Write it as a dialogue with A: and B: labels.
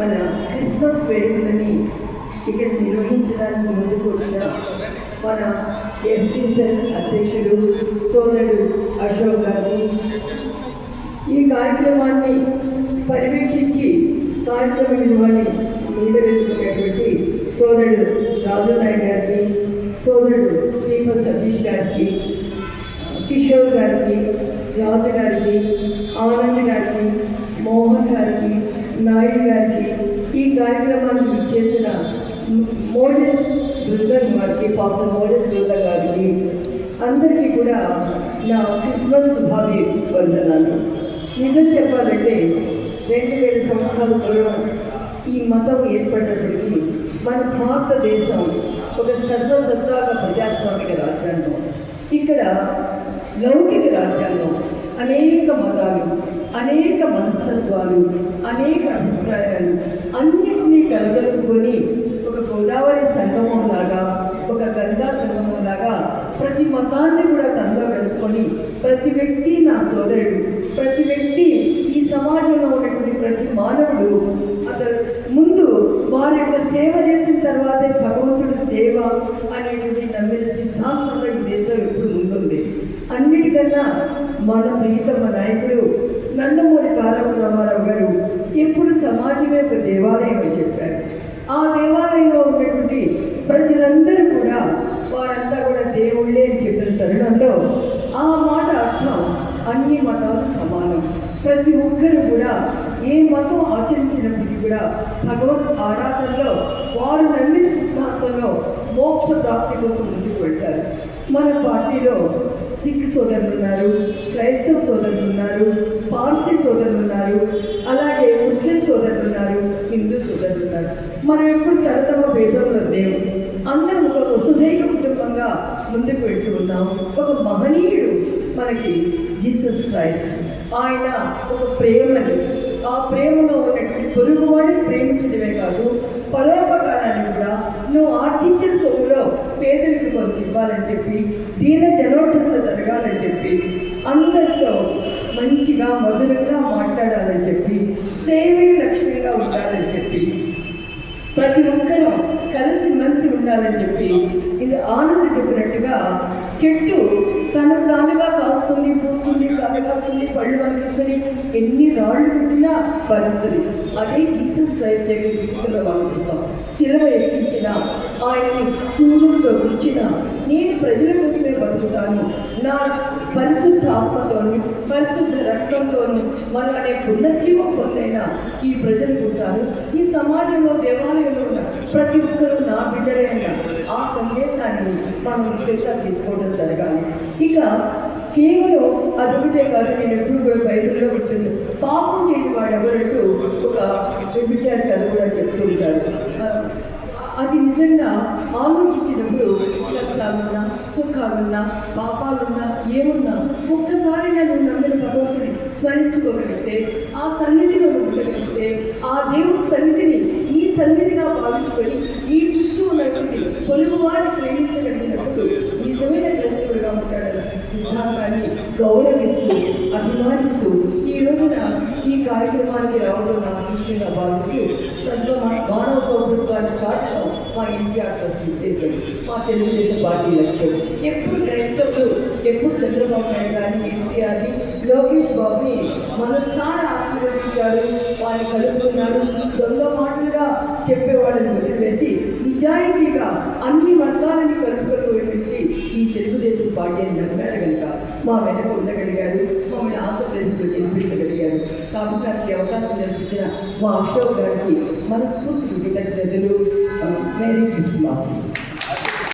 A: మన క్రిస్మస్ వేడుకలని ఇక్కడ నిర్వహించడానికి ముందుకు వచ్చిన మన ఎస్సీసెల్ అధ్యక్షుడు సోదరుడు అశోక్ గారిని ఈ కార్యక్రమాన్ని పర్యవేక్షించి కార్యక్రమ నిర్వహణ మీద వెళ్తున్నటువంటి సోదరుడు రాజు నాయక్ గారికి సోదరుడు శ్రీపతి సతీష్ గారికి కిషోర్ గారికి రాజు గారికి ఆనంద్ గారికి మోహన్ గారికి నాయుడు గారికి ఈ కార్యక్రమానికి ఇచ్చేసిన మోడీస్ బృందం వారికి పాస్టర్ మోడీస్ బృందం గారికి అందరికీ కూడా నా క్రిస్మస్ శుభావి వందనాలు నిజం చెప్పాలంటే రెండు వేల సంవత్సరాల పూర్వం ఈ మతం ఏర్పడినప్పటికీ మన భారతదేశం ఒక సర్వసత్తాక ప్రజాస్వామిక రాజ్యాంగం. ఇక్కడ లౌకిక రాజ్యాంగం అనేక మతాలు అనేక మనస్తత్వాలు అనేక అభిప్రాయాలు అన్నింటినీ కలగలుపుకొని ఒక గోదావరి సంగమం లాగా ఒక గంగా సంగమం లాగా ప్రతి మతాన్ని కూడా తనలో కలుపుకొని ప్రతి వ్యక్తి నా సోదరుడు ప్రతి వ్యక్తి ఈ సమాజంలో ఉన్నటువంటి ప్రతి మానవుడు అతను ముందు వారి యొక్క సేవ చేసిన తర్వాతే భగవంతుడి సేవ అనేటువంటి నమ్మిన సిద్ధాంతంలో ఈ దేశం ఎప్పుడు ముందుంది. అన్నిటికన్నా మన ప్రీతమ నాయకుడు నందమూరి తారక రామారావు గారు ఇప్పుడు సమాజమే ఒక దేవాలయం అని చెప్పారు. ఆ దేవాలయంలో ఉన్నటువంటి ప్రజలందరూ కూడా వారంతా కూడా దేవుళ్ళే అని చెప్పిన తరుణంలో ఆ మాట అర్థం అన్ని మతాలు సమానం. ప్రతి ఒక్కరు కూడా ఏ మతం ఆచరించినప్పటికీ కూడా భగవత్ ఆరాధనలో వారు నమ్మిన సిద్ధాంతంలో మోక్ష ప్రాప్తి కోసం ముందుకు వెళ్తారు. మన పార్టీలో సిక్ సోదరులు ఉన్నారు క్రైస్తవ సోదరులు ఉన్నారు పార్సీ సోదరులు ఉన్నారు అలాగే ముస్లిం సోదరులు ఉన్నారు హిందూ సోదరులు ఉన్నారు. మనం ఎప్పుడు తరతమ భేదంలో లేవు. అందరం ఒక వసుధైక కుటుంబంగా ముందుకు వెళ్తూ ఉన్నాం. ఒక మహనీయుడు మనకి జీసస్ క్రైస్ట్. ఆయన ఒక ప్రేమని ఆ ప్రేమలో ఉన్నటువంటి పొరుగువాడిని ప్రేమించడమే కాదు పరోపకారాన్ని కూడా నువ్వు ఆర్జించిన సొమ్ములో పేదలకు కొంత ఇవ్వాలని చెప్పి దీన జనోద్ధరణ జరగాలని చెప్పి అందరితో మంచిగా మధురంగా మాట్లాడాలని చెప్పి సేవే లక్ష్యంగా ఉండాలని చెప్పి ప్రతి ఒక్కరూ కలిసి మలిసి ఉండాలని చెప్పి ఇది ఆనంద చెప్పినట్టుగా చెట్టు తన తానుగా కాస్తుంది పూస్తుంది కాయ కాస్తుంది పళ్ళు పండిస్తుంది ఎన్ని రాళ్ళు పుట్టినా పరుస్తుంది. అదే జీసస్ క్రైస్ట్ దగ్గర జీవితంలో చూస్తాం. శిలవ ఎక్కించిన ఆయనని సూర్యుడితో పిలిచిన నేను ప్రజల కోసమే బతుకుతాను. నా పరిశుద్ధ ఆత్మతోని పరిశుద్ధ రక్తంతోని మన అనే పునర్జీవం పొందైన ఈ ప్రజ పుట్టారు ఈ సమాజంలో దేవాలయంలో ఉన్న ప్రతి ఒక్కరూ నా బిడ్డలైన ఆ సందేశాన్ని మనం విశేషాలు తీసుకోవడం జరగాలి. ఇక కేవలం అదొకటే కాదు నేను ఎప్పుడు కూడా బైబిల్లో వచ్చింది పాపం లేని వాడు ఎవరంటూ ఒక వ్యభిచారి కథ కూడా చెప్తూ ఉంటారు. అది నిజంగా ఆలోచించినప్పుడు కష్టాలున్నా సుఖాలున్నా పాపాలున్నా ఏమున్నా ఒక్కసారి నేను నమ్మిన భగవంతుని స్మరించుకోగలిగితే ఆ సన్నిధిలో ఉండగలిగితే ఆ దేవుడి సన్నిధిని ఈ సన్నిధిగా భావించుకొని ఈ చుట్టూ ఉన్నటువంటి పొలుగు వారిని ప్రేమించగలిగినప్పుడు నిజమైన క్రైస్తవుడిగా ఉంటాడు సిద్ధాంతాన్ని గౌరవిస్తూ అభిమానిస్తూ ఈ రోజున ఈ కార్యక్రమానికి రావడం నా దృష్టిగా భావిస్తూ సర్వ మానవ సౌకర్యాన్ని చాటడం మా ఎన్టీఆర్ ట్రస్ట్ ఉద్దేశం మా తెలుగుదేశం పార్టీ లక్ష్యం. ఎప్పుడు క్రైస్తవులు ఎప్పుడు చంద్రబాబు నాయుడు గారిని ఎన్టీఆర్ని లోకేష్ బాబుని మనసారా ఆశీర్వదించాడు వారిని కలుపుకున్నాడు దొంగ మాటలుగా చెప్పేవాళ్ళని వదిలివేసి నిజాయితీగా అన్ని వర్గాలని కలుపుకొని ఈ తెలుగుదేశం పార్టీ అని నమ్మారు కనుక మా వెనక ఉండగలిగాడు మమ్మల్ని ఆంధ్రప్రదేశ్లో గెలిపించగలిగాడు అవకాశం కల్పించిన మా అశోక్ గారికి మనస్ఫూర్తి కృతజ్ఞతలు. Merry Christmas